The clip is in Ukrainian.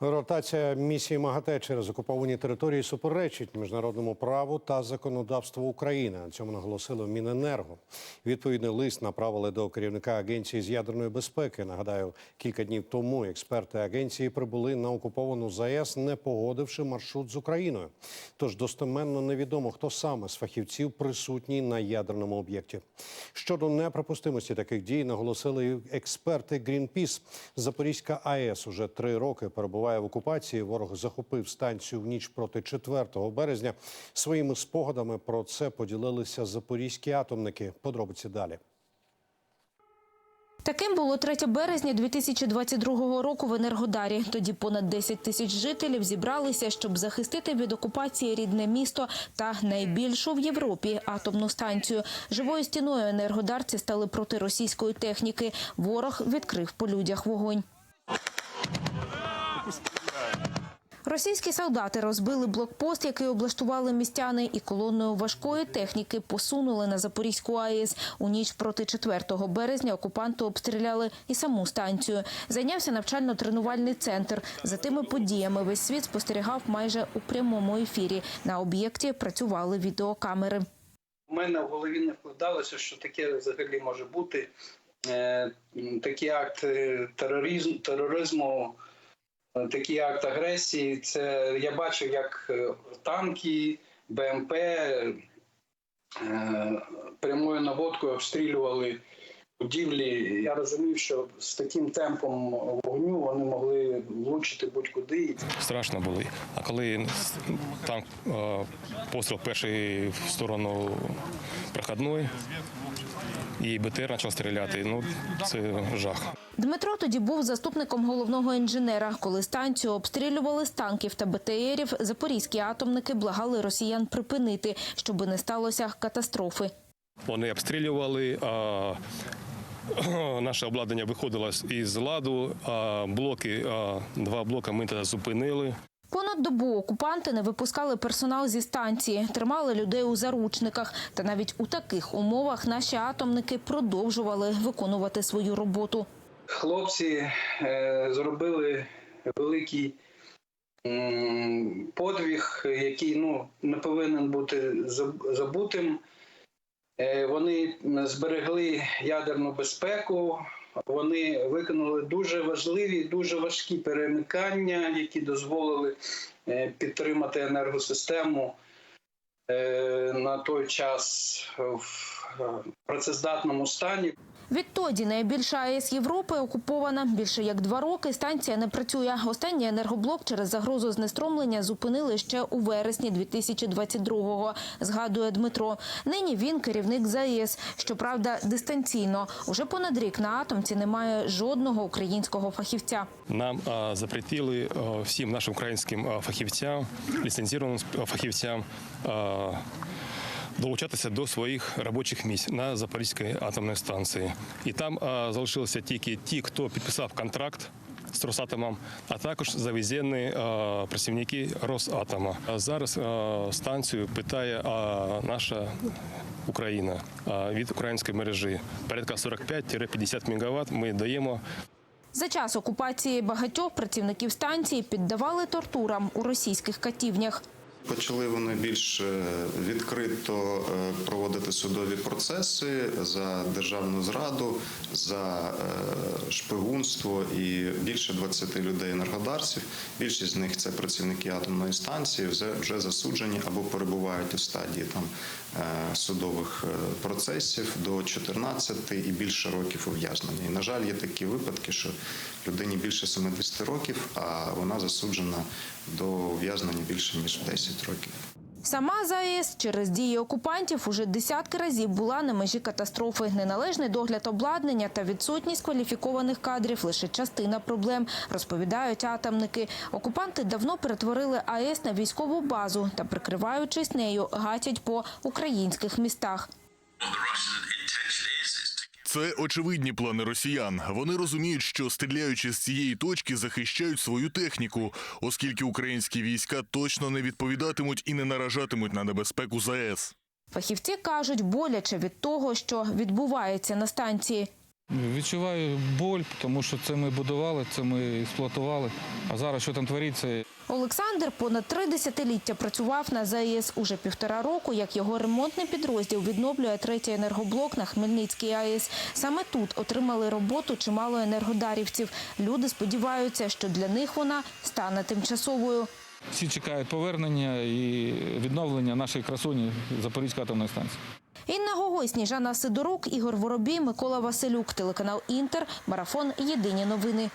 Ротація місії МАГАТЕ через окуповані території суперечить міжнародному праву та законодавству України. На цьому наголосили в Міненерго. Відповідний лист направили до керівника агенції з ядерної безпеки. Нагадаю, кілька днів тому експерти агенції прибули на окуповану ЗАЕС, не погодивши маршрут з Україною. Тож достеменно невідомо, хто саме з фахівців присутній на ядерному об'єкті. Щодо неприпустимості таких дій, наголосили експерти Greenpeace. Запорізька АЕС уже три роки перебуває в окупації. Ворог захопив станцію в ніч проти 4 березня. Своїми спогадами про це поділилися запорізькі атомники. Подробиці далі. Таким було 3 березня 2022 року в Енергодарі. Тоді понад 10 тисяч жителів зібралися, щоб захистити від окупації рідне місто та найбільшу в Європі атомну станцію. Живою стіною енергодарці стали проти російської техніки. Ворог відкрив по людях вогонь. Російські солдати розбили блокпост, який облаштували містяни, і колоною важкої техніки посунули на Запорізьку АЕС. У ніч проти 4 березня окупанти обстріляли і саму станцію. Зайнявся навчально-тренувальний центр. За тими подіями весь світ спостерігав майже у прямому ефірі. На об'єкті працювали відеокамери. У мене в голові не вкладалося, що таке взагалі може бути. Е, м, Такий акт е, тероризму, е, такий акт агресії. Це я бачив, як е, танки, БМП е, прямою наводкою обстрілювали будівлі. Я розумів, що з таким темпом вогню вони могли влучити будь-куди. страшно було. А коли танк е, постріл перший в сторону проходної, і БТР почав стріляти, ну це жах. Дмитро тоді був заступником головного інженера. Коли станцію обстрілювали з танків та БТРів, запорізькі атомники благали росіян припинити, щоби не сталося катастрофи. Вони обстрілювали. А... Наше обладнання виходило із ладу, а блоки, а, два блоки ми тоді зупинили. Понад добу окупанти не випускали персонал зі станції, тримали людей у заручниках. Та навіть у таких умовах наші атомники продовжували виконувати свою роботу. Хлопці е, зробили великий подвиг, який ну, не повинен бути забутим. Е, вони зберегли ядерну безпеку, вони виконали дуже важливі, дуже важкі перемикання, які дозволили е, підтримати енергосистему е, на той час в працездатному стані. Відтоді найбільша АЕС Європи окупована. Більше як два роки станція не працює. Останній енергоблок через загрозу знеструмлення зупинили ще у вересні 2022-го, згадує Дмитро. Нині він керівник ЗАЕС. Щоправда, дистанційно. Уже понад рік на атомці немає жодного українського фахівця. Нам запретили всім нашим українським фахівцям, ліцензованим сп- фахівцям долучатися до своїх робочих місць на Запорізькій атомній станції. І там залишилися тільки ті, хто підписав контракт. З Росатомом, а також завезені працівники Росатома. А зараз станцію питає наша Україна від української мережі. Порядка 45-50 МВт ми даємо За час окупації багатьох працівників станції піддавали тортурам у російських катівнях. Почали вони більш е, відкрито е, проводити судові процеси за державну зраду, за е, шпигунство і більше 20 людей енергодарців. Більшість з них це працівники атомної станції, вже вже засуджені або перебувають у стадії там е, судових е, процесів до 14 і більше років ув'язнення. І на жаль, є такі випадки, що людині більше 70 років, а вона засуджена до ув'язнення більше ніж 10 років. Сама ЗАЕС через дії окупантів уже десятки разів була на межі катастрофи. Неналежний догляд обладнання та відсутність кваліфікованих кадрів – лише частина проблем, розповідають атомники. Окупанти давно перетворили АЕС на військову базу та, прикриваючись нею, гатять по українських містах. Це очевидні плани росіян. Вони розуміють, що стріляючи з цієї точки, захищають свою техніку, оскільки українські війська точно не відповідатимуть і не наражатимуть на небезпеку ЗАЕС. Фахівці кажуть, боляче від того, що відбувається на станції. Відчуваю боль, тому що це ми будували, це ми експлуатували. А зараз що там твориться, Олександр понад три десятиліття працював на ЗАЕС. Уже півтора року, як його ремонтний підрозділ відновлює третій енергоблок на Хмельницькій АЕС. Саме тут отримали роботу чимало енергодарівців. Люди сподіваються, що для них вона стане тимчасовою. всі чекають повернення і відновлення нашої красуні Запорізької атомної станції. Інна Гогой, Сніжана Сидорук, Ігор Воробій, Микола Василюк. Телеканал Інтер. Марафон. Єдині новини.